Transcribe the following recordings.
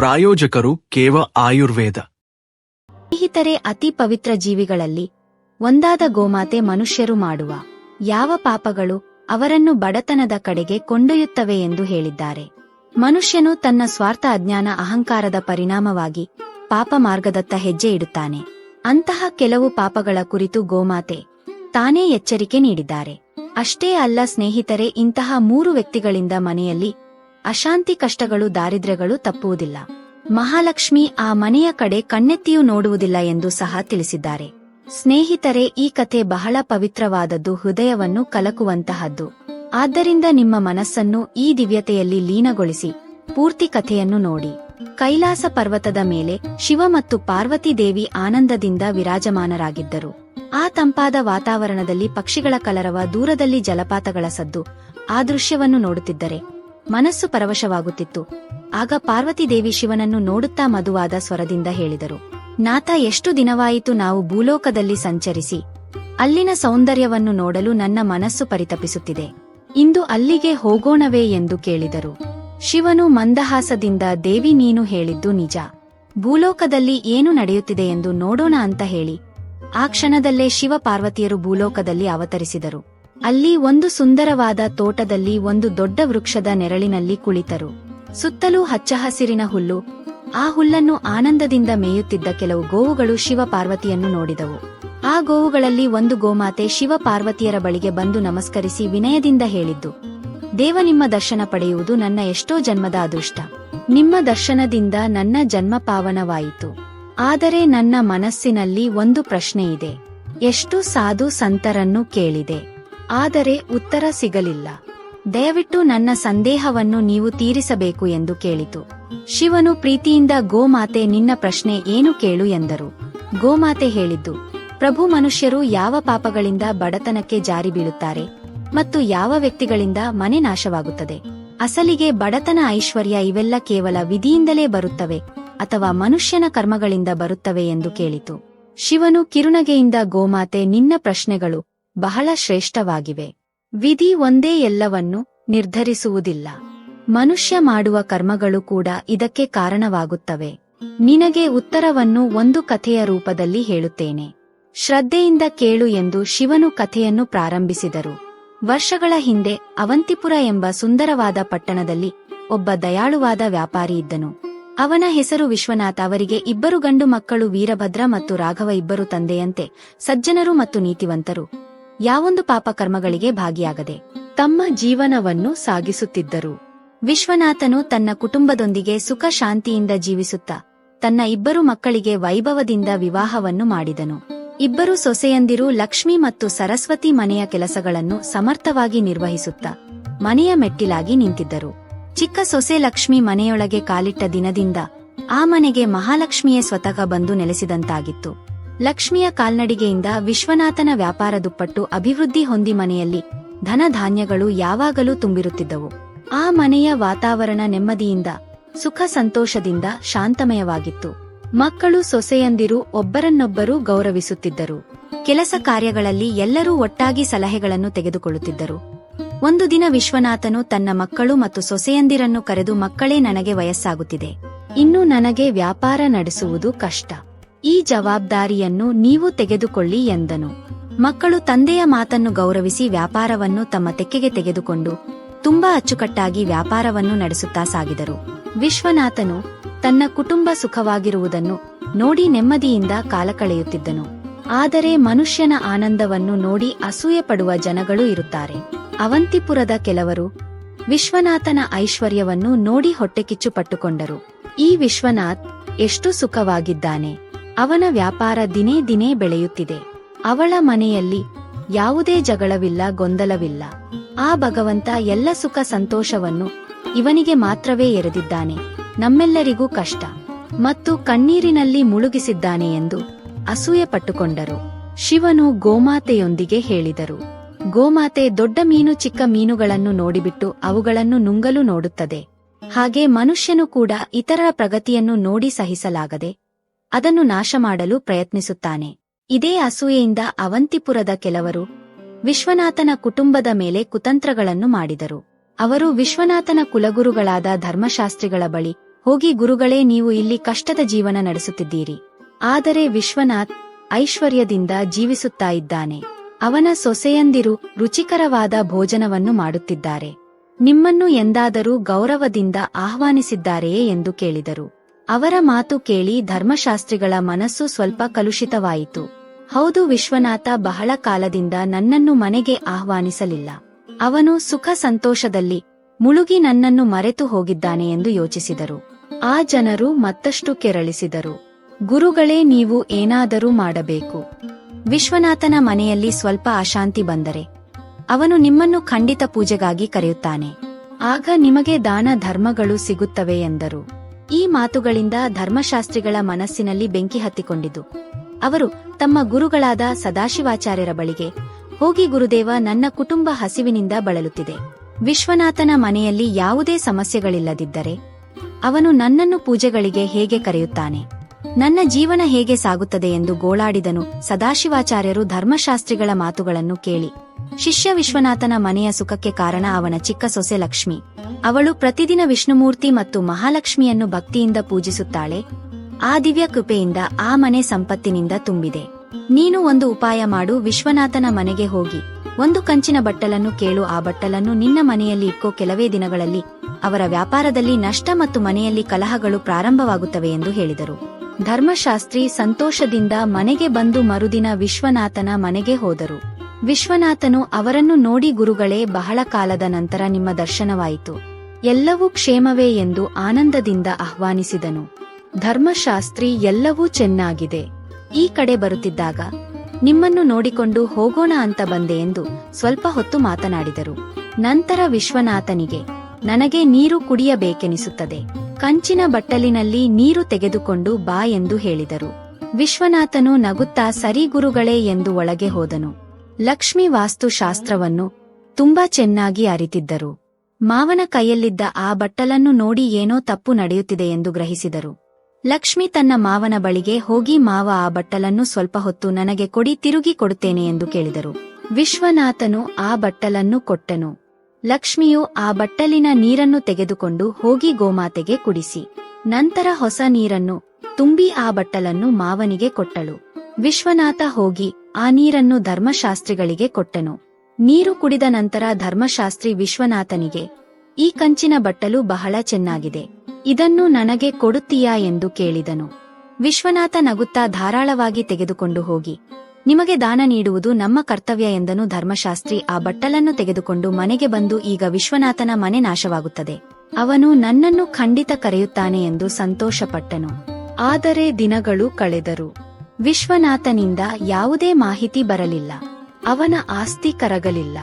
ಪ್ರಾಯೋಜಕರು ಕೇವ ಆಯುರ್ವೇದ. ಸ್ನೇಹಿತರೆ, ಅತಿ ಪವಿತ್ರ ಜೀವಿಗಳಲ್ಲಿ ಒಂದಾದ ಗೋಮಾತೆ ಮನುಷ್ಯರು ಮಾಡುವ ಯಾವ ಪಾಪಗಳು ಅವರನ್ನು ಬಡತನದ ಕಡೆಗೆ ಕೊಂಡೊಯ್ಯುತ್ತವೆ ಎಂದು ಹೇಳಿದ್ದಾರೆ. ಮನುಷ್ಯನು ತನ್ನ ಸ್ವಾರ್ಥ ಅಜ್ಞಾನ ಅಹಂಕಾರದ ಪರಿಣಾಮವಾಗಿ ಪಾಪ ಮಾರ್ಗದತ್ತ ಹೆಜ್ಜೆ ಇಡುತ್ತಾನೆ. ಅಂತಹ ಕೆಲವು ಪಾಪಗಳ ಕುರಿತು ಗೋಮಾತೆ ತಾನೇ ಎಚ್ಚರಿಕೆ ನೀಡಿದ್ದಾರೆ. ಅಷ್ಟೇ ಅಲ್ಲ ಸ್ನೇಹಿತರೆ, ಇಂತಹ ಮೂರು ವ್ಯಕ್ತಿಗಳಿಂದ ಮನೆಯಲ್ಲಿ ಅಶಾಂತಿ ಕಷ್ಟಗಳು ದಾರಿದ್ರ್ಯಗಳು ತಪ್ಪುವುದಿಲ್ಲ. ಮಹಾಲಕ್ಷ್ಮಿ ಆ ಮನೆಯ ಕಡೆ ಕಣ್ಣೆತ್ತಿಯೂ ನೋಡುವುದಿಲ್ಲ ಎಂದು ಸಹ ತಿಳಿಸಿದ್ದಾರೆ. ಸ್ನೇಹಿತರೆ, ಈ ಕಥೆ ಬಹಳ ಪವಿತ್ರವಾದದ್ದು, ಹೃದಯವನ್ನು ಕಲಕುವಂತಹದ್ದು. ಆದ್ದರಿಂದ ನಿಮ್ಮ ಮನಸ್ಸನ್ನು ಈ ದಿವ್ಯತೆಯಲ್ಲಿ ಲೀನಗೊಳಿಸಿ, ಪೂರ್ತಿ ಕಥೆಯನ್ನು ನೋಡಿ. ಕೈಲಾಸ ಪರ್ವತದ ಮೇಲೆ ಶಿವ ಮತ್ತು ಪಾರ್ವತಿ ದೇವಿ ಆನಂದದಿಂದ ವಿರಾಜಮಾನರಾಗಿದ್ದರು. ಆ ತಂಪಾದ ವಾತಾವರಣದಲ್ಲಿ ಪಕ್ಷಿಗಳ ಕಲರವ ದೂರದಲ್ಲಿ ಜಲಪಾತಗಳ ಸದ್ದು, ಆ ದೃಶ್ಯವನ್ನು ನೋಡುತ್ತಿದ್ದರೆ ಮನಸ್ಸು ಪರವಶವಾಗುತ್ತಿತ್ತು. ಆಗ ಪಾರ್ವತಿದೇವಿ ಶಿವನನ್ನು ನೋಡುತ್ತಾ ಮಧುವಾದ ಸ್ವರದಿಂದ ಹೇಳಿದರು, ನಾಥ, ಎಷ್ಟು ದಿನವಾಯಿತು ನಾವು ಭೂಲೋಕದಲ್ಲಿ ಸಂಚರಿಸಿ? ಅಲ್ಲಿನ ಸೌಂದರ್ಯವನ್ನು ನೋಡಲು ನನ್ನ ಮನಸ್ಸು ಪರಿತಪಿಸುತ್ತಿದೆ. ಇಂದು ಅಲ್ಲಿಗೆ ಹೋಗೋಣವೇ ಎಂದು ಕೇಳಿದರು. ಶಿವನು ಮಂದಹಾಸದಿಂದ, ದೇವಿ, ನೀನು ಹೇಳಿದ್ದು ನಿಜ. ಭೂಲೋಕದಲ್ಲಿ ಏನು ನಡೆಯುತ್ತಿದೆ ಎಂದು ನೋಡೋಣ ಅಂತ ಹೇಳಿ. ಆ ಕ್ಷಣದಲ್ಲೇ ಶಿವ ಪಾರ್ವತಿಯರು ಭೂಲೋಕದಲ್ಲಿ ಅವತರಿಸಿದರು. ಅಲ್ಲಿ ಒಂದು ಸುಂದರವಾದ ತೋಟದಲ್ಲಿ ಒಂದು ದೊಡ್ಡ ವೃಕ್ಷದ ನೆರಳಿನಲ್ಲಿ ಕುಳಿತರು. ಸುತ್ತಲೂ ಹಚ್ಚ ಹಸಿರಿನ ಹುಲ್ಲು. ಆ ಹುಲ್ಲನ್ನು ಆನಂದದಿಂದ ಮೇಯುತ್ತಿದ್ದ ಕೆಲವು ಗೋವುಗಳು ಶಿವ ಪಾರ್ವತಿಯನ್ನು ನೋಡಿದವು. ಆ ಗೋವುಗಳಲ್ಲಿ ಒಂದು ಗೋಮಾತೆ ಶಿವ ಪಾರ್ವತಿಯರ ಬಳಿಗೆ ಬಂದು ನಮಸ್ಕರಿಸಿ ವಿನಯದಿಂದ ಹೇಳಿದ್ದು, ದೇವ ನಿಮ್ಮ ದರ್ಶನ ಪಡೆಯುವುದು ನನ್ನ ಎಷ್ಟೋ ಜನ್ಮದ ಅದೃಷ್ಟ. ನಿಮ್ಮ ದರ್ಶನದಿಂದ ನನ್ನ ಜನ್ಮ ಪಾವನವಾಯಿತು. ಆದರೆ ನನ್ನ ಮನಸ್ಸಿನಲ್ಲಿ ಒಂದು ಪ್ರಶ್ನೆ ಇದೆ. ಎಷ್ಟು ಸಾಧು ಸಂತರನ್ನು ಕೇಳಿದೆ. ಆದರೆ ಉತ್ತರ ಸಿಗಲಿಲ್ಲ. ದಯವಿಟ್ಟು ನನ್ನ ಸಂದೇಹವನ್ನು ನೀವು ತೀರಿಸಬೇಕು ಎಂದು ಕೇಳಿತು. ಶಿವನು ಪ್ರೀತಿಯಿಂದ ಗೋಮಾತೆ ನಿನ್ನ ಪ್ರಶ್ನೆ ಏನು ಕೇಳು ಎಂದರು. ಗೋಮಾತೆ ಹೇಳಿದ್ದು, ಪ್ರಭು ಮನುಷ್ಯರು ಯಾವ ಪಾಪಗಳಿಂದ ಬಡತನಕ್ಕೆ ಜಾರಿ ಬೀಳುತ್ತಾರೆ ಮತ್ತು ಯಾವ ವ್ಯಕ್ತಿಗಳಿಂದ ಮನೆ ನಾಶವಾಗುತ್ತದೆ? ಅಸಲಿಗೆ ಬಡತನ ಐಶ್ವರ್ಯ ಇವೆಲ್ಲ ಕೇವಲ ವಿಧಿಯಿಂದಲೇ ಬರುತ್ತವೆ ಅಥವಾ ಮನುಷ್ಯನ ಕರ್ಮಗಳಿಂದ ಬರುತ್ತವೆ ಎಂದು ಕೇಳಿತು. ಶಿವನು ಕಿರುನಗೆಯಿಂದ ಗೋಮಾತೆ ನಿನ್ನ ಪ್ರಶ್ನೆಗಳು ಬಹಳ ಶ್ರೇಷ್ಠವಾಗಿವೆ. ವಿಧಿ ಒಂದೇ ಎಲ್ಲವನ್ನು ನಿರ್ಧರಿಸುವುದಿಲ್ಲ. ಮನುಷ್ಯ ಮಾಡುವ ಕರ್ಮಗಳು ಕೂಡ ಇದಕ್ಕೆ ಕಾರಣವಾಗುತ್ತವೆ. ನಿನಗೆ ಉತ್ತರವನ್ನು ಒಂದು ಕಥೆಯ ರೂಪದಲ್ಲಿ ಹೇಳುತ್ತೇನೆ. ಶ್ರದ್ಧೆಯಿಂದ ಕೇಳು ಎಂದು ಶಿವನು ಕಥೆಯನ್ನು ಪ್ರಾರಂಭಿಸಿದರು. ವರ್ಷಗಳ ಹಿಂದೆ ಅವಂತಿಪುರ ಎಂಬ ಸುಂದರವಾದ ಪಟ್ಟಣದಲ್ಲಿ ಒಬ್ಬ ದಯಾಳುವಾದ ವ್ಯಾಪಾರಿ ಇದ್ದನು. ಅವನ ಹೆಸರು ವಿಶ್ವನಾಥ. ಅವರಿಗೆ ಇಬ್ಬರು ಗಂಡು ಮಕ್ಕಳು ವೀರಭದ್ರ ಮತ್ತು ರಾಘವ ಇಬ್ಬರು ತಂದೆಯಂತೆ ಸಜ್ಜನರು ಮತ್ತು ನೀತಿವಂತರು. ಯಾವೊಂದು ಪಾಪಕರ್ಮಗಳಿಗೆ ಭಾಗಿಯಾಗದೆ ತಮ್ಮ ಜೀವನವನ್ನು ಸಾಗಿಸುತ್ತಿದ್ದರು. ವಿಶ್ವನಾಥನು ತನ್ನ ಕುಟುಂಬದೊಂದಿಗೆ ಸುಖ ಶಾಂತಿಯಿಂದ ಜೀವಿಸುತ್ತಾ ತನ್ನ ಇಬ್ಬರು ಮಕ್ಕಳಿಗೆ ವೈಭವದಿಂದ ವಿವಾಹವನ್ನು ಮಾಡಿದನು. ಇಬ್ಬರು ಸೊಸೆಯಂದಿರು ಲಕ್ಷ್ಮಿ ಮತ್ತು ಸರಸ್ವತಿ ಮನೆಯ ಕೆಲಸಗಳನ್ನು ಸಮರ್ಥವಾಗಿ ನಿರ್ವಹಿಸುತ್ತಾ ಮನೆಯ ಮೆಟ್ಟಿಲಾಗಿ ನಿಂತಿದ್ದರು. ಚಿಕ್ಕ ಸೊಸೆ ಲಕ್ಷ್ಮಿ ಮನೆಯೊಳಗೆ ಕಾಲಿಟ್ಟ ದಿನದಿಂದ ಆ ಮನೆಗೆ ಮಹಾಲಕ್ಷ್ಮಿಯೇ ಸ್ವತಃ ಬಂದು ನೆಲೆಸಿದಂತಾಗಿತ್ತು. ಲಕ್ಷ್ಮಿಯ ಕಾಲ್ನಡಿಗೆಯಿಂದ ವಿಶ್ವನಾಥನ ವ್ಯಾಪಾರ ದುಪ್ಪಟ್ಟು ಅಭಿವೃದ್ಧಿ ಹೊಂದಿ ಮನೆಯಲ್ಲಿ ಧನಧಾನ್ಯಗಳು ಯಾವಾಗಲೂ ತುಂಬಿರುತ್ತಿದ್ದವು. ಆ ಮನೆಯ ವಾತಾವರಣ ನೆಮ್ಮದಿಯಿಂದ, ಸುಖ ಸಂತೋಷದಿಂದ ಶಾಂತಮಯವಾಗಿತ್ತು. ಮಕ್ಕಳು ಸೊಸೆಯಂದಿರು ಒಬ್ಬರನ್ನೊಬ್ಬರು ಗೌರವಿಸುತ್ತಿದ್ದರು. ಕೆಲಸ ಕಾರ್ಯಗಳಲ್ಲಿ ಎಲ್ಲರೂ ಒಟ್ಟಾಗಿ ಸಲಹೆಗಳನ್ನು ತೆಗೆದುಕೊಳ್ಳುತ್ತಿದ್ದರು. ಒಂದು ದಿನ ವಿಶ್ವನಾಥನು ತನ್ನ ಮಕ್ಕಳು ಮತ್ತು ಸೊಸೆಯಂದಿರನ್ನು ಕರೆದು ಮಕ್ಕಳೇ ನನಗೆ ವಯಸ್ಸಾಗುತ್ತಿದೆ. ಇನ್ನು ನನಗೆ ವ್ಯಾಪಾರ ನಡೆಸುವುದು ಕಷ್ಟ. ಈ ಜವಾಬ್ದಾರಿಯನ್ನು ನೀವು ತೆಗೆದುಕೊಳ್ಳಿ ಎಂದನು. ಮಕ್ಕಳು ತಂದೆಯ ಮಾತನ್ನು ಗೌರವಿಸಿ ವ್ಯಾಪಾರವನ್ನು ತಮ್ಮ ತೆಕ್ಕೆಗೆ ತೆಗೆದುಕೊಂಡು ತುಂಬಾ ಅಚ್ಚುಕಟ್ಟಾಗಿ ವ್ಯಾಪಾರವನ್ನು ನಡೆಸುತ್ತಾ ಸಾಗಿದರು. ವಿಶ್ವನಾಥನು ತನ್ನ ಕುಟುಂಬ ಸುಖವಾಗಿರುವುದನ್ನು ನೋಡಿ ನೆಮ್ಮದಿಯಿಂದ ಕಾಲ ಕಳೆಯುತ್ತಿದ್ದನು. ಆದರೆ ಮನುಷ್ಯನ ಆನಂದವನ್ನು ನೋಡಿ ಅಸೂಯೆ ಪಡುವ ಜನಗಳು ಇರುತ್ತಾರೆ. ಅವಂತಿಪುರದ ಕೆಲವರು ವಿಶ್ವನಾಥನ ಐಶ್ವರ್ಯವನ್ನು ನೋಡಿ ಹೊಟ್ಟೆಕಿಚ್ಚು ಪಟ್ಟುಕೊಂಡರು ಈ ವಿಶ್ವನಾಥ್ ಎಷ್ಟು ಸುಖವಾಗಿದ್ದಾನೆ. ಅವನ ವ್ಯಾಪಾರ ದಿನೇ ದಿನೇ ಬೆಳೆಯುತ್ತಿದೆ. ಅವಳ ಮನೆಯಲ್ಲಿ ಯಾವುದೇ ಜಗಳವಿಲ್ಲ, ಗೊಂದಲವಿಲ್ಲ. ಆ ಭಗವಂತ ಎಲ್ಲ ಸುಖ ಸಂತೋಷವನ್ನು ಇವನಿಗೆ ಮಾತ್ರವೇ ಎರೆದಿದ್ದಾನೆ. ನಮ್ಮೆಲ್ಲರಿಗೂ ಕಷ್ಟ. ಮತ್ತು ಕಣ್ಣೀರಿನಲ್ಲಿ ಮುಳುಗಿಸಿದ್ದಾನೆ ಎಂದು ಅಸೂಯೆ ಪಟ್ಟುಕೊಂಡರು. ಶಿವನು ಗೋಮಾತೆಯೊಂದಿಗೆ ಹೇಳಿದರು. ಗೋಮಾತೆ ದೊಡ್ಡ ಮೀನು ಚಿಕ್ಕ ಮೀನುಗಳನ್ನು ನೋಡಿಬಿಟ್ಟು ಅವುಗಳನ್ನು ನುಂಗಲು ನೋಡುತ್ತದೆ. ಹಾಗೆ ಮನುಷ್ಯನು ಕೂಡ ಇತರರ ಪ್ರಗತಿಯನ್ನು ನೋಡಿ ಸಹಿಸಲಾಗದೆ ಅದನ್ನು ನಾಶ ಮಾಡಲು ಪ್ರಯತ್ನಿಸುತ್ತಾನೆ. ಇದೇ ಅಸೂಯೆಯಿಂದ ಅವಂತಿಪುರದ ಕೆಲವರು ವಿಶ್ವನಾಥನ ಕುಟುಂಬದ ಮೇಲೆ ಕುತಂತ್ರಗಳನ್ನು ಮಾಡಿದರು. ಅವರು ವಿಶ್ವನಾಥನ ಕುಲಗುರುಗಳಾದ ಧರ್ಮಶಾಸ್ತ್ರಿಗಳ ಬಳಿ ಹೋಗಿ, ಗುರುಗಳೇ, ನೀವು ಇಲ್ಲಿ ಕಷ್ಟದ ಜೀವನ ನಡೆಸುತ್ತಿದ್ದೀರಿ. ಆದರೆ ವಿಶ್ವನಾಥ್ ಐಶ್ವರ್ಯದಿಂದ ಜೀವಿಸುತ್ತಾ ಇದ್ದಾನೆ. ಅವನ ಸೊಸೆಯಂದಿರು ರುಚಿಕರವಾದ ಭೋಜನವನ್ನು ಮಾಡುತ್ತಿದ್ದಾರೆ. ನಿಮ್ಮನ್ನು ಎಂದಾದರೂ ಗೌರವದಿಂದ ಆಹ್ವಾನಿಸಿದ್ದಾರೆಯೇ? ಎಂದು ಕೇಳಿದರು. ಅವರ ಮಾತು ಕೇಳಿ ಧರ್ಮಶಾಸ್ತ್ರಿಗಳ ಮನಸ್ಸು ಸ್ವಲ್ಪ ಕಲುಷಿತವಾಯಿತು. ಹೌದು, ವಿಶ್ವನಾಥ ಬಹಳ ಕಾಲದಿಂದ ನನ್ನನ್ನು ಮನೆಗೆ ಆಹ್ವಾನಿಸಲಿಲ್ಲ. ಅವನು ಸುಖ ಸಂತೋಷದಲ್ಲಿ ಮುಳುಗಿ ನನ್ನನ್ನು ಮರೆತು ಹೋಗಿದ್ದಾನೆ ಎಂದು ಯೋಚಿಸಿದರು. ಆ ಜನರು ಮತ್ತಷ್ಟು ಕೆರಳಿಸಿದರು. ಗುರುಗಳೇ, ನೀವು ಏನಾದರೂ ಮಾಡಬೇಕು. ವಿಶ್ವನಾಥನ ಮನೆಯಲ್ಲಿ ಸ್ವಲ್ಪ ಅಶಾಂತಿ ಬಂದರೆ ಅವನು ನಿಮ್ಮನ್ನು ಖಂಡಿತ ಪೂಜೆಗಾಗಿ ಕರೆಯುತ್ತಾನೆ. ಆಗ ನಿಮಗೆ ದಾನ ಧರ್ಮಗಳು ಸಿಗುತ್ತವೆ ಎಂದರು. ಈ ಮಾತುಗಳಿಂದ ಧರ್ಮಶಾಸ್ತ್ರಿಗಳ ಮನಸ್ಸಿನಲ್ಲಿ ಬೆಂಕಿ ಹತ್ತಿಕೊಂಡಿತು. ಅವರು ತಮ್ಮ ಗುರುಗಳಾದ ಸದಾಶಿವಾಚಾರ್ಯರ ಬಳಿಗೆ, ಹೋಗಿ ಗುರುದೇವ, ನನ್ನ ಕುಟುಂಬ ಹಸಿವಿನಿಂದ ಬಳಲುತ್ತಿದೆ. ವಿಶ್ವನಾಥನ ಮನೆಯಲ್ಲಿ ಯಾವುದೇ ಸಮಸ್ಯೆಗಳಿಲ್ಲದಿದ್ದರೆ, ಅವನು ನನ್ನನ್ನು ಪೂಜೆಗಳಿಗೆ ಹೇಗೆ ಕರೆಯುತ್ತಾನೆ? ನನ್ನ ಜೀವನ ಹೇಗೆ ಸಾಗುತ್ತದೆ? ಎಂದು ಗೋಳಾಡಿದನು ಸದಾಶಿವಾಚಾರ್ಯರು ಧರ್ಮಶಾಸ್ತ್ರಿಗಳ ಮಾತುಗಳನ್ನು ಕೇಳಿ. ಶಿಷ್ಯ ವಿಶ್ವನಾಥನ ಮನೆಯ ಸುಖಕ್ಕೆ ಕಾರಣ ಅವನ ಚಿಕ್ಕ ಸೊಸೆ ಲಕ್ಷ್ಮಿ. ಅವಳು ಪ್ರತಿದಿನ ವಿಷ್ಣುಮೂರ್ತಿ ಮತ್ತು ಮಹಾಲಕ್ಷ್ಮಿಯನ್ನು ಭಕ್ತಿಯಿಂದ ಪೂಜಿಸುತ್ತಾಳೆ. ಆ ದಿವ್ಯ ಕೃಪೆಯಿಂದ ಆ ಮನೆ ಸಂಪತ್ತಿನಿಂದ ತುಂಬಿದೆ. ನೀನು ಒಂದು ಉಪಾಯ ಮಾಡು, ವಿಶ್ವನಾಥನ ಮನೆಗೆ ಹೋಗಿ. ಒಂದು ಕಂಚಿನ ಬಟ್ಟಲನ್ನು ಕೇಳು, ಆ ಬಟ್ಟಲನ್ನು ನಿನ್ನ ಮನೆಯಲ್ಲಿ ಇಕ್ಕೋ, ಕೆಲವೇ ದಿನಗಳಲ್ಲಿ ಅವರ ವ್ಯಾಪಾರದಲ್ಲಿ ನಷ್ಟ ಮತ್ತು ಮನೆಯಲ್ಲಿ ಕಲಹಗಳು ಪ್ರಾರಂಭವಾಗುತ್ತವೆ ಎಂದು ಹೇಳಿದರು. ಧರ್ಮಶಾಸ್ತ್ರಿ ಸಂತೋಷದಿಂದ ಮನೆಗೆ ಬಂದು ಮರುದಿನ ವಿಶ್ವನಾಥನ ಮನೆಗೆ ಹೋದರು. ವಿಶ್ವನಾಥನು ಅವರನ್ನು ನೋಡಿ ಗುರುಗಳೇ, ಬಹಳ ಕಾಲದ ನಂತರ ನಿಮ್ಮ ದರ್ಶನವಾಯಿತು. ಎಲ್ಲವೂ ಕ್ಷೇಮವೇ ಎಂದು ಆನಂದದಿಂದ ಆಹ್ವಾನಿಸಿದನು. ಧರ್ಮಶಾಸ್ತ್ರಿ ಎಲ್ಲವೂ ಚೆನ್ನಾಗಿದೆ. ಈ ಕಡೆ ಬರುತ್ತಿದ್ದಾಗ, ನಿಮ್ಮನ್ನು ನೋಡಿಕೊಂಡು ಹೋಗೋಣ ಅಂತ ಬಂದೆ ಎಂದು ಸ್ವಲ್ಪ ಹೊತ್ತು ಮಾತನಾಡಿದರು. ನಂತರ ವಿಶ್ವನಾಥನಿಗೆ, ನನಗೆ ನೀರು ಕುಡಿಯಬೇಕೆನಿಸುತ್ತದೆ. ಕಂಚಿನ ಬಟ್ಟಲಿನಲ್ಲಿ ನೀರು ತೆಗೆದುಕೊಂಡು ಬಾ ಎಂದು ಹೇಳಿದರು. ವಿಶ್ವನಾಥನು ನಗುತ್ತಾ, ಸರಿ ಗುರುಗಳೇ ಎಂದು ಒಳಗೆ ಹೋದನು. ಲಕ್ಷ್ಮಿ ವಾಸ್ತುಶಾಸ್ತ್ರವನ್ನು ತುಂಬಾ ಚೆನ್ನಾಗಿ ಅರಿತಿದ್ದರು. ಮಾವನ ಕೈಯಲ್ಲಿದ್ದ ಆ ಬಟ್ಟಲನ್ನು ನೋಡಿ ಏನೋ ತಪ್ಪು ನಡೆಯುತ್ತಿದೆ ಎಂದು ಗ್ರಹಿಸಿದರು. ಲಕ್ಷ್ಮಿ ತನ್ನ ಮಾವನ ಬಳಿಗೆ ಹೋಗಿ, ಮಾವ, ಆ ಬಟ್ಟಲನ್ನು ಸ್ವಲ್ಪ ಹೊತ್ತು ನನಗೆ ಕೊಡಿ, ತಿರುಗಿ ಕೊಡುತ್ತೇನೆ ಎಂದು ಕೇಳಿದರು. ವಿಶ್ವನಾಥನು ಆ ಬಟ್ಟಲನ್ನು ಕೊಟ್ಟನು. ಲಕ್ಷ್ಮಿಯು ಆ ಬಟ್ಟಲಿನ ನೀರನ್ನು ತೆಗೆದುಕೊಂಡು ಹೋಗಿ ಗೋಮಾತೆಗೆ ಕುಡಿಸಿ. ನಂತರ ಹೊಸ ನೀರನ್ನು ತುಂಬಿ ಆ ಬಟ್ಟಲನ್ನು ಮಾವನಿಗೆ ಕೊಟ್ಟಳು. ವಿಶ್ವನಾಥ ಹೋಗಿ ಆ ನೀರನ್ನು ಧರ್ಮಶಾಸ್ತ್ರಿಗಳಿಗೆ ಕೊಟ್ಟನು. ನೀರು ಕುಡಿದ ನಂತರ ಧರ್ಮಶಾಸ್ತ್ರಿ ವಿಶ್ವನಾಥನಿಗೆ, ಈ ಕಂಚಿನ ಬಟ್ಟಲು ಬಹಳ ಚೆನ್ನಾಗಿದೆ, ಇದನ್ನು ನನಗೆ ಕೊಡುತ್ತೀಯಾ ಎಂದು ಕೇಳಿದನು. ವಿಶ್ವನಾಥ ನಗುತ್ತಾ ಧಾರಾಳವಾಗಿ ತೆಗೆದುಕೊಂಡು ಹೋಗಿ. ನಿಮಗೆ ದಾನ ನೀಡುವುದು ನಮ್ಮ ಕರ್ತವ್ಯ ಎಂದನು ಧರ್ಮಶಾಸ್ತ್ರಿ, ಆ ಬಟ್ಟಲನ್ನು ತೆಗೆದುಕೊಂಡು ಮನೆಗೆ ಬಂದು ಈಗ ವಿಶ್ವನಾಥನ ಮನೆ ನಾಶವಾಗುತ್ತದೆ. ಅವನು ನನ್ನನ್ನು ಖಂಡಿತ ಕರೆಯುತ್ತಾನೆ ಎಂದು ಸಂತೋಷಪಟ್ಟನು. ಆದರೆ ದಿನಗಳು ಕಳೆದರು. ವಿಶ್ವನಾಥನಿಂದ ಯಾವುದೇ ಮಾಹಿತಿ ಬರಲಿಲ್ಲ. ಅವನ ಆಸ್ತಿ ಕರಗಲಿಲ್ಲ.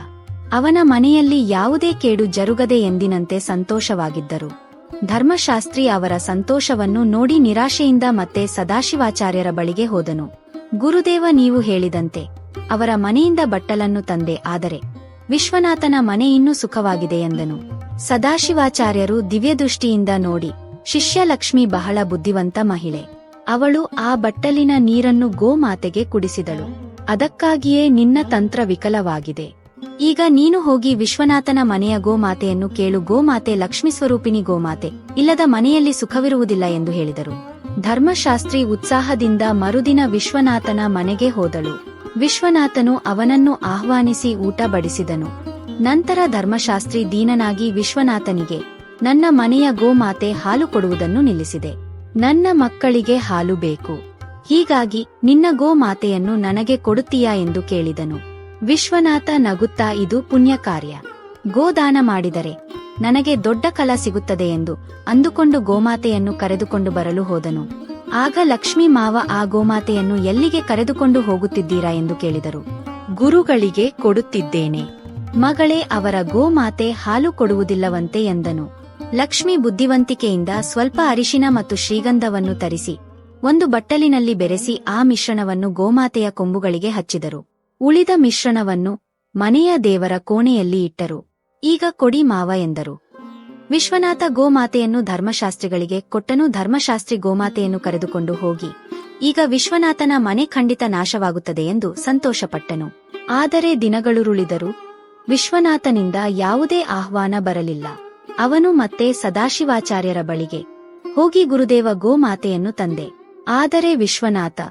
ಅವನ ಮನೆಯಲ್ಲಿ ಯಾವುದೇ ಕೇಡು ಜರುಗದೆ ಎಂದಿನಂತೆ ಸಂತೋಷವಾಗಿದ್ದರು. ಧರ್ಮಶಾಸ್ತ್ರಿ ಅವರ ಸಂತೋಷವನ್ನು ನೋಡಿ ನಿರಾಶೆಯಿಂದ ಮತ್ತೆ ಸದಾಶಿವಾಚಾರ್ಯರ ಬಳಿಗೆ ಹೋದನು. ಗುರುದೇವ ನೀವು ಹೇಳಿದಂತೆ, ಅವರ ಮನೆಯಿಂದ ಬಟ್ಟಲನ್ನು ತಂದೆ, ಆದರೆ ವಿಶ್ವನಾಥನ ಮನೆ ಇನ್ನೂ ಸುಖವಾಗಿದೆ ಎಂದನು. ಸದಾಶಿವಾಚಾರ್ಯರು ದಿವ್ಯದೃಷ್ಟಿಯಿಂದ ನೋಡಿ, ಶಿಷ್ಯಲಕ್ಷ್ಮಿ ಬಹಳ ಬುದ್ಧಿವಂತ ಮಹಿಳೆ. ಅವಳು ಆ ಬಟ್ಟಲಿನ ನೀರನ್ನು ಗೋಮಾತೆಗೆ ಕುಡಿಸಿದಳು. ಅದಕ್ಕಾಗಿಯೇ ನಿನ್ನ ತಂತ್ರ ವಿಕಲವಾಗಿದೆ. ಈಗ ನೀನು ಹೋಗಿ ವಿಶ್ವನಾಥನ ಮನೆಯ ಗೋಮಾತೆಯನ್ನು ಕೇಳು. ಗೋಮಾತೆ ಲಕ್ಷ್ಮೀ ಸ್ವರೂಪಿಣಿ ಗೋಮಾತೆ. ಇಲ್ಲದ ಮನೆಯಲ್ಲಿ ಸುಖವಿರುವುದಿಲ್ಲ ಎಂದು ಹೇಳಿದರು. ಧರ್ಮಶಾಸ್ತ್ರಿ ಉತ್ಸಾಹದಿಂದ ಮರುದಿನ ವಿಶ್ವನಾಥನ ಮನೆಗೆ ಹೋದಳು. ವಿಶ್ವನಾಥನು ಅವನನ್ನು ಆಹ್ವಾನಿಸಿ ಊಟ ಬಡಿಸಿದನು. ನಂತರ ಧರ್ಮಶಾಸ್ತ್ರಿ ದೀನನಾಗಿ ವಿಶ್ವನಾಥನಿಗೆ, ನನ್ನ ಮನೆಯ ಗೋಮಾತೆ ಹಾಲು ಕೊಡುವುದನ್ನು ನಿಲ್ಲಿಸಿದೆ. ನನ್ನ ಮಕ್ಕಳಿಗೆ ಹಾಲು ಬೇಕು. ಹೀಗಾಗಿ, ನಿನ್ನ ಗೋಮಾತೆಯನ್ನು ನನಗೆ ಕೊಡುತ್ತೀಯಾ ಎಂದು ಕೇಳಿದನು. ವಿಶ್ವನಾಥ ನಗುತ್ತಾ ಇದು ಪುಣ್ಯ ಕಾರ್ಯ ಗೋದಾನ ಮಾಡಿದರೆ ನನಗೆ ದೊಡ್ಡ ಕಲ ಸಿಗುತ್ತದೆ ಎಂದು ಅಂದುಕೊಂಡು ಗೋಮಾತೆಯನ್ನು ಕರೆದುಕೊಂಡು ಬರಲು ಹೋದನು. ಆಗ ಲಕ್ಷ್ಮೀ ಮಾವ ಆ ಗೋಮಾತೆಯನ್ನು ಎಲ್ಲಿಗೆ ಕರೆದುಕೊಂಡು ಹೋಗುತ್ತಿದ್ದೀರಾ ಎಂದು ಕೇಳಿದರು. ಗುರುಗಳಿಗೆ ಕೊಡುತ್ತಿದ್ದೇನೆ. ಮಗಳೇ, ಅವರ ಗೋಮಾತೆ ಹಾಲು ಕೊಡುವುದಿಲ್ಲವಂತೆ ಎಂದನು. ಲಕ್ಷ್ಮಿ ಬುದ್ಧಿವಂತಿಕೆಯಿಂದ ಸ್ವಲ್ಪ ಅರಿಶಿನ ಮತ್ತು ಶ್ರೀಗಂಧವನ್ನು ತರಿಸಿ, ಒಂದು ಬಟ್ಟಲಿನಲ್ಲಿ ಬೆರೆಸಿ ಆ ಮಿಶ್ರಣವನ್ನು ಗೋಮಾತೆಯ ಕೊಂಬುಗಳಿಗೆ ಹಚ್ಚಿದರು. ಉಳಿದ ಮಿಶ್ರಣವನ್ನು ಮನೆಯ ದೇವರ ಕೋಣೆಯಲ್ಲಿ ಇಟ್ಟರು. ಈಗ ಕೊಡಿ ಮಾವ ಎಂದರು. ವಿಶ್ವನಾಥ ಗೋಮಾತೆಯನ್ನು ಧರ್ಮಶಾಸ್ತ್ರಿಗಳಿಗೆ, ಕೊಟ್ಟನು ಧರ್ಮಶಾಸ್ತ್ರಿ ಗೋಮಾತೆಯನ್ನು ಕರೆದುಕೊಂಡು ಹೋಗಿ. ಈಗ ವಿಶ್ವನಾಥನ ಮನೆ ಖಂಡಿತ ನಾಶವಾಗುತ್ತದೆ ಎಂದು ಸಂತೋಷಪಟ್ಟನು. ಆದರೆ ದಿನಗಳುರುಳಿದರು ವಿಶ್ವನಾಥನಿಂದ ಯಾವುದೇ ಆಹ್ವಾನ ಬರಲಿಲ್ಲ. ಅವನು ಮತ್ತೆ ಸದಾಶಿವಾಚಾರ್ಯರ ಬಳಿಗೆ ಹೋಗಿ ಗುರುದೇವ ಗೋಮಾತೆಯನ್ನು ತಂದೆ. ಆದರೆ ವಿಶ್ವನಾಥ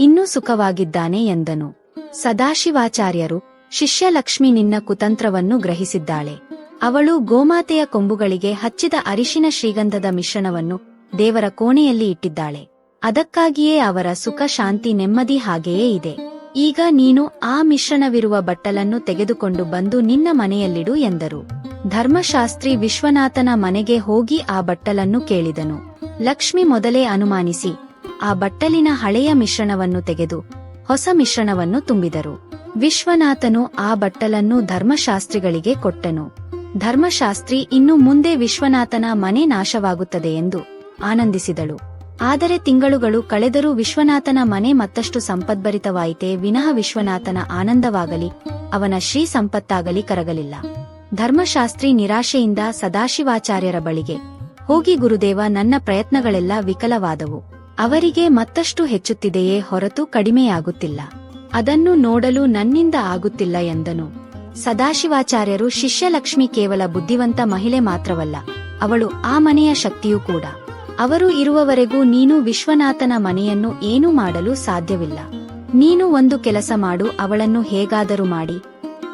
ಇನ್ನೂ ಸುಖವಾಗಿದ್ದಾನೆ ಎಂದನು. ಸದಾಶಿವಾಚಾರ್ಯರು ಶಿಷ್ಯ ಲಕ್ಷ್ಮಿ ನಿನ್ನ ಕುತಂತ್ರವನ್ನು ಗ್ರಹಿಸಿದ್ದಾಳೆ. ಅವಳು ಗೋಮಾತೆಯ ಕೊಂಬುಗಳಿಗೆ ಹಚ್ಚಿದ ಅರಿಶಿನ ಶ್ರೀಗಂಧದ ಮಿಶ್ರಣವನ್ನು ದೇವರ ಕೋಣೆಯಲ್ಲಿ ಇಟ್ಟಿದ್ದಾಳೆ. ಅದಕ್ಕಾಗಿಯೇ ಅವರ ಸುಖ ಶಾಂತಿ ನೆಮ್ಮದಿ ಹಾಗೆಯೇ ಇದೆ. ಈಗ ನೀನು ಆ ಮಿಶ್ರಣವಿರುವ ಬಟ್ಟಲನ್ನು ತೆಗೆದುಕೊಂಡು ಬಂದು ನಿನ್ನ ಮನೆಯಲ್ಲಿಡು ಎಂದರು. ಧರ್ಮಶಾಸ್ತ್ರಿ ವಿಶ್ವನಾಥನ ಮನೆಗೆ ಹೋಗಿ ಆ ಬಟ್ಟಲನ್ನು ಕೇಳಿದನು. ಲಕ್ಷ್ಮಿ ಮೊದಲೇ ಅನುಮಾನಿಸಿ, ಆ ಬಟ್ಟಲಿನ ಹಳೆಯ ಮಿಶ್ರಣವನ್ನು ತೆಗೆದು ಹೊಸ ಮಿಶ್ರಣವನ್ನು ತುಂಬಿದರು. ವಿಶ್ವನಾಥನು ಆ ಬಟ್ಟಲನ್ನು ಧರ್ಮಶಾಸ್ತ್ರಿಗಳಿಗೆ ಕೊಟ್ಟನು. ಧರ್ಮಶಾಸ್ತ್ರಿ ಇನ್ನು ಮುಂದೆ ವಿಶ್ವನಾಥನ ಮನೆ ನಾಶವಾಗುತ್ತದೆ ಎಂದು ಆನಂದಿಸಿದಳು. ಆದರೆ ತಿಂಗಳುಗಳು ಕಳೆದರೂ ವಿಶ್ವನಾಥನ ಮನೆ ಮತ್ತಷ್ಟು ಸಂಪದ್ಭರಿತವಾಯಿತೇ ವಿನಃ ವಿಶ್ವನಾಥನ ಆನಂದವಾಗಲಿ, ಅವನ ಶ್ರೀ ಸಂಪತ್ತಾಗಲಿ ಕರಗಲಿಲ್ಲ. ಧರ್ಮಶಾಸ್ತ್ರಿ ನಿರಾಶೆಯಿಂದ ಸದಾಶಿವಾಚಾರ್ಯರ ಬಳಿಗೆ ಹೋಗಿ ಗುರುದೇವ ನನ್ನ ಪ್ರಯತ್ನಗಳೆಲ್ಲ ವಿಕಲವಾದವು. ಅವರಿಗೆ ಮತ್ತಷ್ಟು ಹೆಚ್ಚುತ್ತಿದೆಯೇ ಹೊರತು ಕಡಿಮೆಯಾಗುತ್ತಿಲ್ಲ. ಅದನ್ನು ನೋಡಲು ನನ್ನಿಂದ ಆಗುತ್ತಿಲ್ಲ ಎಂದನು. ಸದಾಶಿವಾಚಾರ್ಯರು ಶಿಷ್ಯಲಕ್ಷ್ಮಿ ಕೇವಲ ಬುದ್ಧಿವಂತ ಮಹಿಳೆ ಮಾತ್ರವಲ್ಲ, ಅವಳು ಆ ಮನೆಯ ಶಕ್ತಿಯೂ ಕೂಡ. ಅವರು ಇರುವವರೆಗೂ ನೀನು ವಿಶ್ವನಾಥನ ಮನೆಯನ್ನು ಏನೂ ಮಾಡಲು ಸಾಧ್ಯವಿಲ್ಲ. ನೀನು ಒಂದು ಕೆಲಸ ಮಾಡು, ಅವಳನ್ನು ಹೇಗಾದರೂ ಮಾಡಿ.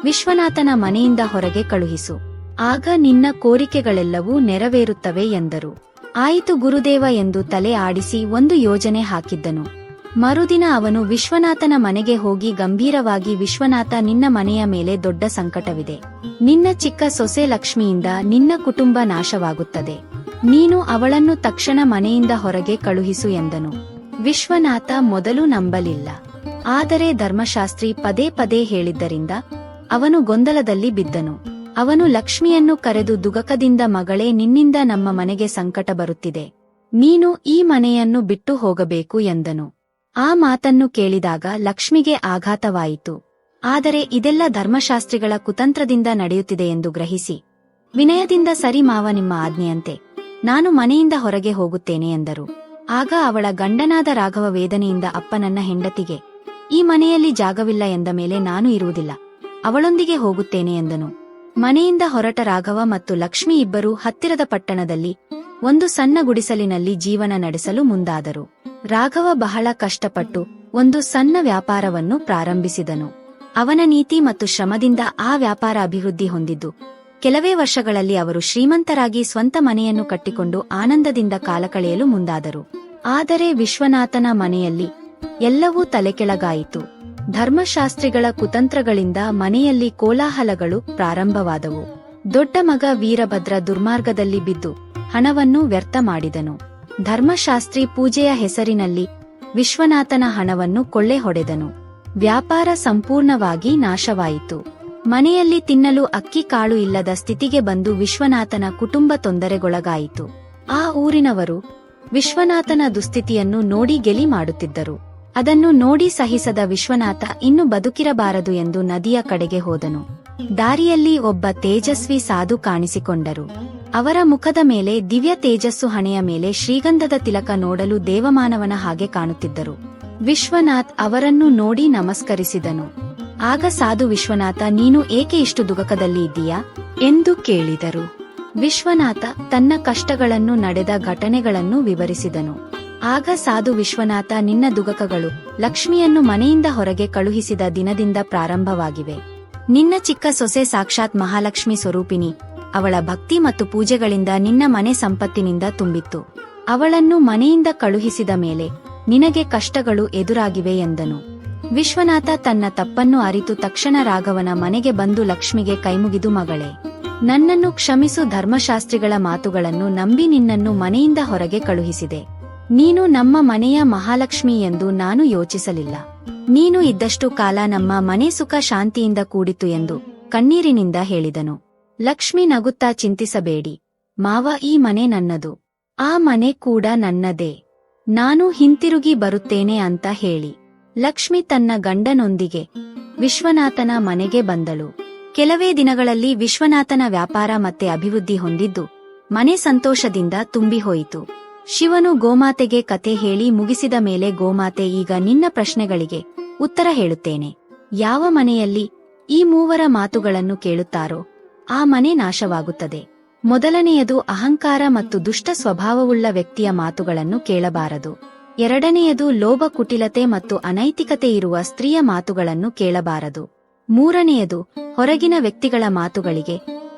ವಿಶ್ವನಾಥನ ಮನೆಯಿಂದ ಹೊರಗೆ ಕಳುಹಿಸು. ಆಗ ನಿನ್ನ ಕೋರಿಕೆಗಳೆಲ್ಲವೂ ನೆರವೇರುತ್ತವೆ ಎಂದರು. ಆಯಿತು ಗುರುದೇವ ಎಂದು ತಲೆ ಆಡಿಸಿ ಒಂದು ಯೋಜನೆ ಹಾಕಿದ್ದನು. ಮರುದಿನ ಅವನು ವಿಶ್ವನಾಥನ ಮನೆಗೆ ಹೋಗಿ ಗಂಭೀರವಾಗಿ, ವಿಶ್ವನಾಥ ನಿನ್ನ ಮನೆಯ ಮೇಲೆ ದೊಡ್ಡ ಸಂಕಟವಿದೆ. ನಿನ್ನ ಚಿಕ್ಕ ಸೊಸೆ ಲಕ್ಷ್ಮಿಯಿಂದ ನಿನ್ನ ಕುಟುಂಬ ನಾಶವಾಗುತ್ತದೆ. ನೀನು ಅವಳನ್ನು ತಕ್ಷಣ ಮನೆಯಿಂದ ಹೊರಗೆ ಕಳುಹಿಸು ಎಂದನು. ವಿಶ್ವನಾಥ ಮೊದಲು ನಂಬಲಿಲ್ಲ. ಆದರೆ ಧರ್ಮಶಾಸ್ತ್ರಿ ಪದೇ ಪದೇ ಹೇಳಿದ್ದರಿಂದ ಅವನು ಗೊಂದಲದಲ್ಲಿ ಬಿದ್ದನು. ಅವನು ಲಕ್ಷ್ಮಿಯನ್ನು ಕರೆದು ದುಗಕದಿಂದ ಮಗಳೇ ನಿನ್ನಿಂದ ನಮ್ಮ ಮನೆಗೆ ಸಂಕಟ ಬರುತ್ತಿದೆ. ನೀನು ಈ ಮನೆಯನ್ನು ಬಿಟ್ಟು ಹೋಗಬೇಕು ಎಂದನು. ಆ ಮಾತನ್ನು ಕೇಳಿದಾಗ ಲಕ್ಷ್ಮಿಗೆ ಆಘಾತವಾಯಿತು. ಆದರೆ ಇದೆಲ್ಲ ಧರ್ಮಶಾಸ್ತ್ರಿಗಳ ಕುತಂತ್ರದಿಂದ ನಡೆಯುತ್ತಿದೆ ಎಂದು ಗ್ರಹಿಸಿ. ವಿನಯದಿಂದ ಸರಿ ಮಾವ ನಿಮ್ಮ ಆಜ್ಞೆಯಂತೆ. ನಾನು ಮನೆಯಿಂದ ಹೊರಗೆ ಹೋಗುತ್ತೇನೆ ಎಂದರು. ಆಗ ಅವಳ ಗಂಡನಾದ ರಾಘವ ವೇದನೆಯಿಂದ ಅಪ್ಪ ನನ್ನ ಹೆಂಡತಿಗೆ, ಈ ಮನೆಯಲ್ಲಿ ಜಾಗವಿಲ್ಲ ಎಂದ ಮೇಲೆ ನಾನು ಇರುವುದಿಲ್ಲ, ಅವಳೊಂದಿಗೆ ಹೋಗುತ್ತೇನೆ ಎಂದನು. ಮನೆಯಿಂದ ಹೊರಟ ರಾಘವ ಮತ್ತು ಲಕ್ಷ್ಮಿ ಇಬ್ಬರು ಹತ್ತಿರದ ಪಟ್ಟಣದಲ್ಲಿ ಒಂದು ಸಣ್ಣ ಗುಡಿಸಲಿನಲ್ಲಿ ಜೀವನ ನಡೆಸಲು ಮುಂದಾದರು. ರಾಘವ ಬಹಳ ಕಷ್ಟಪಟ್ಟು ಒಂದು ಸಣ್ಣ ವ್ಯಾಪಾರವನ್ನು ಪ್ರಾರಂಭಿಸಿದನು. ಅವನ ನೀತಿ ಮತ್ತು ಶ್ರಮದಿಂದ ಆ ವ್ಯಾಪಾರ ಅಭಿವೃದ್ಧಿ ಹೊಂದಿದ್ದು ಕೆಲವೇ ವರ್ಷಗಳಲ್ಲಿ ಅವರು ಶ್ರೀಮಂತರಾಗಿ ಸ್ವಂತ ಮನೆಯನ್ನು ಕಟ್ಟಿಕೊಂಡು ಆನಂದದಿಂದ ಕಾಲ ಕಳೆಯಲು ಮುಂದಾದರು. ಆದರೆ ವಿಶ್ವನಾಥನ ಮನೆಯಲ್ಲಿ ಎಲ್ಲವೂ ತಲೆಕೆಳಗಾಯಿತು. ಧರ್ಮಶಾಸ್ತ್ರಿಗಳ ಕುತಂತ್ರಗಳಿಂದ ಮನೆಯಲ್ಲಿ ಕೋಲಾಹಲಗಳು ಪ್ರಾರಂಭವಾದವು. ದೊಡ್ಡ ಮಗ ವೀರಭದ್ರ ದುರ್ಮಾರ್ಗದಲ್ಲಿ ಬಿದ್ದು ಹಣವನ್ನು ವ್ಯರ್ಥ ಮಾಡಿದನು. ಧರ್ಮಶಾಸ್ತ್ರಿ ಪೂಜೆಯ ಹೆಸರಿನಲ್ಲಿ ವಿಶ್ವನಾಥನ ಹಣವನ್ನು ಕೊಳ್ಳೆ ಹೊಡೆದನು. ವ್ಯಾಪಾರ ಸಂಪೂರ್ಣವಾಗಿ ನಾಶವಾಯಿತು. ಮನೆಯಲ್ಲಿ ತಿನ್ನಲು ಅಕ್ಕಿ ಕಾಳು ಇಲ್ಲದ ಸ್ಥಿತಿಗೆ ಬಂದು ವಿಶ್ವನಾಥನ ಕುಟುಂಬ ತೊಂದರೆಗೊಳಗಾಯಿತು. ಆ ಊರಿನವರು ವಿಶ್ವನಾಥನ ದುಸ್ಥಿತಿಯನ್ನು ನೋಡಿ ಗೆಲಿ ಮಾಡುತ್ತಿದ್ದರು. ಅದನ್ನು ನೋಡಿ ಸಹಿಸದ ವಿಶ್ವನಾಥ ಇನ್ನು ಬದುಕಿರಬಾರದು ಎಂದು ನದಿಯ ಕಡೆಗೆ ಹೋದನು. ದಾರಿಯಲ್ಲಿ ಒಬ್ಬ ತೇಜಸ್ವಿ ಸಾಧು ಕಾಣಿಸಿಕೊಂಡರು. ಅವರ ಮುಖದ ಮೇಲೆ ದಿವ್ಯ ತೇಜಸ್ಸು ಹಣೆಯ ಮೇಲೆ ಶ್ರೀಗಂಧದ ತಿಲಕ ನೋಡಲು ದೇವಮಾನವನ ಹಾಗೆ ಕಾಣುತ್ತಿದ್ದರು. ವಿಶ್ವನಾಥ್ ಅವರನ್ನು ನೋಡಿ ನಮಸ್ಕರಿಸಿದನು. ಆಗ ಸಾಧು ವಿಶ್ವನಾಥ, ನೀನು ಏಕೆ ಇಷ್ಟು ದುಗಕದಲ್ಲಿ ಇದ್ದೀಯಾ? ಎಂದು ಕೇಳಿದರು. ವಿಶ್ವನಾಥ ತನ್ನ ಕಷ್ಟಗಳನ್ನು ನಡೆದ ಘಟನೆಗಳನ್ನು ವಿವರಿಸಿದನು. ಆಗ ಸಾಧು ವಿಶ್ವನಾಥ, ನಿನ್ನ ದುಗಕಗಳು ಲಕ್ಷ್ಮಿಯನ್ನು ಮನೆಯಿಂದ ಹೊರಗೆ ಕಳುಹಿಸಿದ ದಿನದಿಂದ ಪ್ರಾರಂಭವಾಗಿವೆ. ನಿನ್ನ ಚಿಕ್ಕ ಸೊಸೆ ಸಾಕ್ಷಾತ್ ಮಹಾಲಕ್ಷ್ಮಿ ಸ್ವರೂಪಿನಿ ಅವಳ ಭಕ್ತಿ ಮತ್ತು ಪೂಜೆಗಳಿಂದ ನಿನ್ನ ಮನೆ ಸಂಪತ್ತಿನಿಂದ ತುಂಬಿತ್ತು. ಅವಳನ್ನು ಮನೆಯಿಂದ ಕಳುಹಿಸಿದ ಮೇಲೆ ನಿನಗೆ ಕಷ್ಟಗಳು ಎದುರಾಗಿವೆ ಎಂದನು. ವಿಶ್ವನಾಥ ತನ್ನ ತಪ್ಪನ್ನು ಅರಿತು ತಕ್ಷಣ ರಾಘವನ ಮನೆಗೆ ಬಂದು ಲಕ್ಷ್ಮಿಗೆ ಕೈಮುಗಿದು, ಮಗಳೇ, ನನ್ನನ್ನು ಕ್ಷಮಿಸು, ಧರ್ಮಶಾಸ್ತ್ರಿಗಳ ಮಾತುಗಳನ್ನು ನಂಬಿ ನಿನ್ನನ್ನು ಮನೆಯಿಂದ ಹೊರಗೆ ಕಳುಹಿಸಿದೆ. ನೀನು ನಮ್ಮ ಮನೆಯ ಮಹಾಲಕ್ಷ್ಮಿ ಎಂದು ನಾನು ಯೋಚಿಸಲಿಲ್ಲ. ನೀನು ಇದ್ದಷ್ಟು ಕಾಲ ನಮ್ಮ ಮನೆ ಸುಖ ಶಾಂತಿಯಿಂದ ಕೂಡಿತು ಎಂದು ಕಣ್ಣೀರಿನಿಂದ ಹೇಳಿದನು. ಲಕ್ಷ್ಮಿ ನಗುತ್ತಾ ಚಿಂತಿಸಬೇಡಿ. ಮಾವ, ಈ ಮನೆ ನನ್ನದು. ಆ ಮನೆ ಕೂಡ ನನ್ನದೇ. ನಾನು ಹಿಂತಿರುಗಿ ಬರುತ್ತೇನೆ ಅಂತ ಹೇಳಿ. ಲಕ್ಷ್ಮಿ ತನ್ನ ಗಂಡನೊಂದಿಗೆ ವಿಶ್ವನಾಥನ ಮನೆಗೆ ಬಂದಳು. ಕೆಲವೇ ದಿನಗಳಲ್ಲಿ ವಿಶ್ವನಾಥನ ವ್ಯಾಪಾರ ಮತ್ತೆ ಅಭಿವೃದ್ಧಿ ಹೊಂದಿದ್ದು ಮನೆ ಸಂತೋಷದಿಂದ ತುಂಬಿಹೋಯಿತು ಶಿವನು ಗೋಮಾತೆಗೆ ಕತೆ ಹೇಳಿ ಮುಗಿಸಿದ ಮೇಲೆ ಗೋಮಾತೆ ಈಗ ನಿನ್ನ ಪ್ರಶ್ನೆಗಳಿಗೆ ಉತ್ತರ ಹೇಳುತ್ತೇನೆ. ಯಾವ ಮನೆಯಲ್ಲಿ ಈ ಮೂವರ ಮಾತುಗಳನ್ನು ಕೇಳುತ್ತಾರೋ ಆ ಮನೆ ನಾಶವಾಗುತ್ತದೆ. ಮೊದಲನೆಯದು ಅಹಂಕಾರ ಮತ್ತು ದುಷ್ಟ ಸ್ವಭಾವವುಳ್ಳ ವ್ಯಕ್ತಿಯ ಮಾತುಗಳನ್ನು ಕೇಳಬಾರದು. ಎರಡನೆಯದು ಲೋಭ ಕುಟಿಲತೆ ಮತ್ತು ಅನೈತಿಕತೆ ಇರುವ ಸ್ತ್ರೀಯ ಮಾತುಗಳನ್ನು ಕೇಳಬಾರದು. ಮೂರನೆಯದು, ಹೊರಗಿನ ವ್ಯಕ್ತಿಗಳ ಮಾತುಗಳಿಗೆ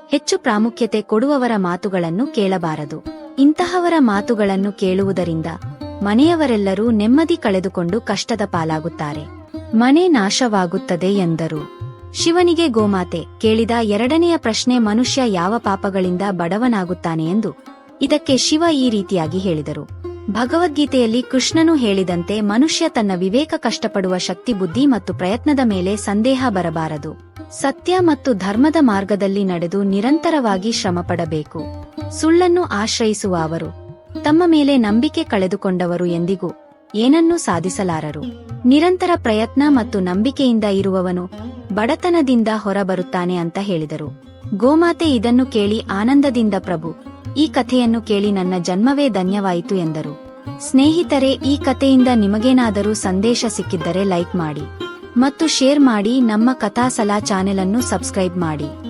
ಹೆಚ್ಚು ಪ್ರಾಮುಖ್ಯತೆ ಕೊಡುವವರ ಮಾತುಗಳನ್ನು ಕೇಳಬಾರದು. ಇಂತಹವರ ಮಾತುಗಳನ್ನು ಕೇಳುವುದರಿಂದ ಮನೆಯವರೆಲ್ಲರೂ ನೆಮ್ಮದಿ ಕಳೆದುಕೊಂಡು ಕಷ್ಟದ ಪಾಲಾಗುತ್ತಾರೆ. ಮನೆ ನಾಶವಾಗುತ್ತದೆ ಎಂದರು. ಶಿವನಿಗೆ ಗೋಮಾತೆ, ಕೇಳಿದ ಎರಡನೆಯ ಪ್ರಶ್ನೆ ಮನುಷ್ಯ ಯಾವ ಪಾಪಗಳಿಂದ ಬಡವನಾಗುತ್ತಾನೆ ಎಂದು ಇದಕ್ಕೆ ಶಿವ ಈ ರೀತಿಯಾಗಿ ಹೇಳಿದರು. ಭಗವದ್ಗೀತೆಯಲ್ಲಿ ಕೃಷ್ಣನು ಹೇಳಿದಂತೆ ಮನುಷ್ಯ ತನ್ನ ವಿವೇಕ ಕಷ್ಟಪಡುವ ಶಕ್ತಿ, ಬುದ್ಧಿ ಮತ್ತು ಪ್ರಯತ್ನದ ಮೇಲೆ ಸಂದೇಹ ಬರಬಾರದು. ಸತ್ಯ ಮತ್ತು ಧರ್ಮದ ಮಾರ್ಗದಲ್ಲಿ ನಡೆದು ನಿರಂತರವಾಗಿ ಶ್ರಮಪಡಬೇಕು. ಸುಳ್ಳನ್ನು ಆಶ್ರಯಿಸುವ ಅವರು, ತಮ್ಮ ಮೇಲೆ ನಂಬಿಕೆ ಕಳೆದುಕೊಂಡವರು ಎಂದಿಗೂ ಏನನ್ನೂ ಸಾಧಿಸಲಾರರು. ನಿರಂತರ ಪ್ರಯತ್ನ ಮತ್ತು ನಂಬಿಕೆಯಿಂದ ಇರುವವನು ಬಡತನದಿಂದ ಹೊರಬರುತ್ತಾನೆ ಅಂತ ಹೇಳಿದರು. ಗೋಮಾತೆ ಇದನ್ನು ಕೇಳಿ ಆನಂದದಿಂದ, ಪ್ರಭು ಈ ಕಥೆಯನ್ನು ಕೇಳಿ ನನ್ನ ಜನ್ಮವೇ ಧನ್ಯವಾಯಿತು ಎಂದರು. ಸ್ನೇಹಿತರೆ, ಈ ಕಥೆಯಿಂದ ನಿಮಗೇನಾದರೂ ಸಂದೇಶ ಸಿಕ್ಕಿದ್ದರೆ ಲೈಕ್ ಮಾಡಿ ಮತ್ತು ಶೇರ್ ಮಾಡಿ ನಮ್ಮ ಕಥಾಸಲಾ ಚಾನೆಲ್ ಅನ್ನು ಸಬ್ಸ್ಕ್ರೈಬ್ ಮಾಡಿ.